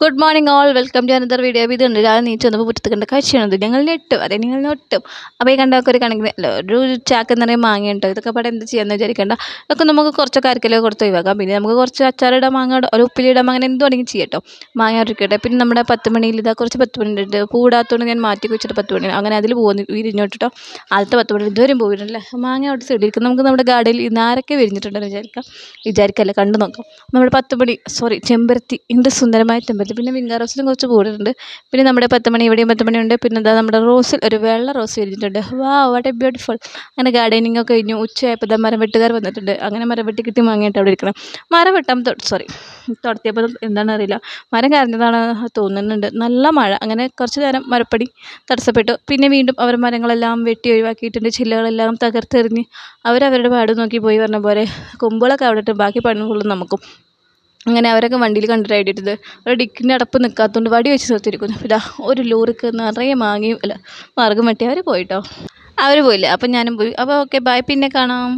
Good morning all welcome to another video ഇത് ഉണ്ട് രാവിലെ നീച്ച് വന്നപ്പോൾ മുറ്റത്ത് കണ്ട കാഴ്ചയാണത്. ഞങ്ങൾ ഞെട്ടും. അതെ നിങ്ങൾ ഞെട്ടും. അപ്പോൾ ഈ കണ്ടൊക്കെ ഒരു കണക്കിന് അല്ല ഒരു ചാക്ക് നിറയെ മാങ്ങ ഉണ്ടോ. ഇതൊക്കെ പാടെ എന്ത് ചെയ്യാന്ന് വിചാരിക്കേണ്ട. ഇതൊക്കെ നമുക്ക് കുറച്ചൊക്കെ അരക്കിലോ കൊടുത്ത് ഒഴിവാക്കാം. പിന്നെ നമുക്ക് കുറച്ച് അച്ചാറിടാം മാങ്ങ ഒരു ഉപ്പിലിടാം അങ്ങനെ എന്ത് വേണമെങ്കിലും ചെയ്യാം കേട്ടോ മാങ്ങ ഇരിക്കട്ടെ പിന്നെ നമ്മുടെ പത്ത് മണിയിൽ ഇതാ കുറച്ച് പത്ത് മണി ഉണ്ട്. പൂടാത്തോണ്ട് ഞാൻ മാറ്റി വെച്ചിട്ട് പത്ത് മണി അങ്ങനെ അതിൽ പോകുന്നു വിരിഞ്ഞോട്ടോ ആദ്യത്തെ പത്ത് മണി ഇതുവരെയും പോയിട്ടില്ല മാങ്ങ അവിടെ സൈഡിലിരിക്കും നമുക്ക് നമ്മുടെ ഗാർഡനിൽ ഇന്ന് ആരൊക്കെ വിരിഞ്ഞിട്ടുണ്ടെന്ന് വിചാരിക്കാം. വിചാരിക്കല്ല കണ്ടു നോക്കാം. നമ്മുടെ പത്ത് മണി സോറി ചെമ്പരത്തി. എന്റെ സുന്ദരമായ ചെമ്പരത്തി. പിന്നെ വിങ്കാ റോസിലും കുറച്ച് കൂടുതലുണ്ട് പിന്നെ നമ്മുടെ പത്ത് മണി ഇവിടെയും പത്ത് മണിയുണ്ട് പിന്നെ എന്താ നമ്മുടെ റോസിൽ ഒരു വെള്ള റോസ് വിരിഞ്ഞിട്ടുണ്ട്. വാ വാട്ട് എ ബ്യൂട്ടിഫുൾ അങ്ങനെ ഗാർഡനിങ് ഒക്കെ കഴിഞ്ഞു. ഉച്ചയായപ്പോൾ ഇതാ മരം വെട്ടുകാർ വന്നിട്ടുണ്ട്. അങ്ങനെ മരം വെട്ടി കിട്ടി വാങ്ങിയിട്ട് അവിടെ ഇരിക്കണം. മരം വെട്ടാൻ സോറി തുടത്തിയപ്പോൾ എന്താണെന്ന് അറിയില്ല. മരം കരഞ്ഞതാണ് തോന്നുന്നുണ്ട്. നല്ല മഴ. അങ്ങനെ കുറച്ച് നേരം മരപ്പടി തടസ്സപ്പെട്ടു. പിന്നെ വീണ്ടും അവർ മരങ്ങളെല്ലാം വെട്ടി ഒഴിവാക്കിയിട്ടുണ്ട്. ചില്ലകളെല്ലാം തകർത്തെറിഞ്ഞ്. അവരവരുടെ പാട് നോക്കി പോയി പറഞ്ഞ പോലെ കൊമ്പുകളൊക്കെ അവിടെ ഇട്ട് ബാക്കി പണി ഫുള്ളും നമുക്കും. അങ്ങനെ അവരൊക്കെ വണ്ടിയിൽ കണ്ടിട്ട് ഐഡിയിട്ടത് ഒരു ഡിക്കിന്റെ അടപ്പ് നിൽക്കാത്തതുകൊണ്ട് വടി വെച്ച് തീർത്തിരിക്കുന്നു ഇതാ ഒരു ലോറിക്ക് നിറയെ മാങ്ങയും അല്ല മാർഗം വെട്ടി അവർ പോയിട്ടോ? അവർ പോയില്ല? അപ്പം ഞാനും പോയി. അപ്പോൾ ഓക്കെ ബൈ പിന്നെ കാണാം.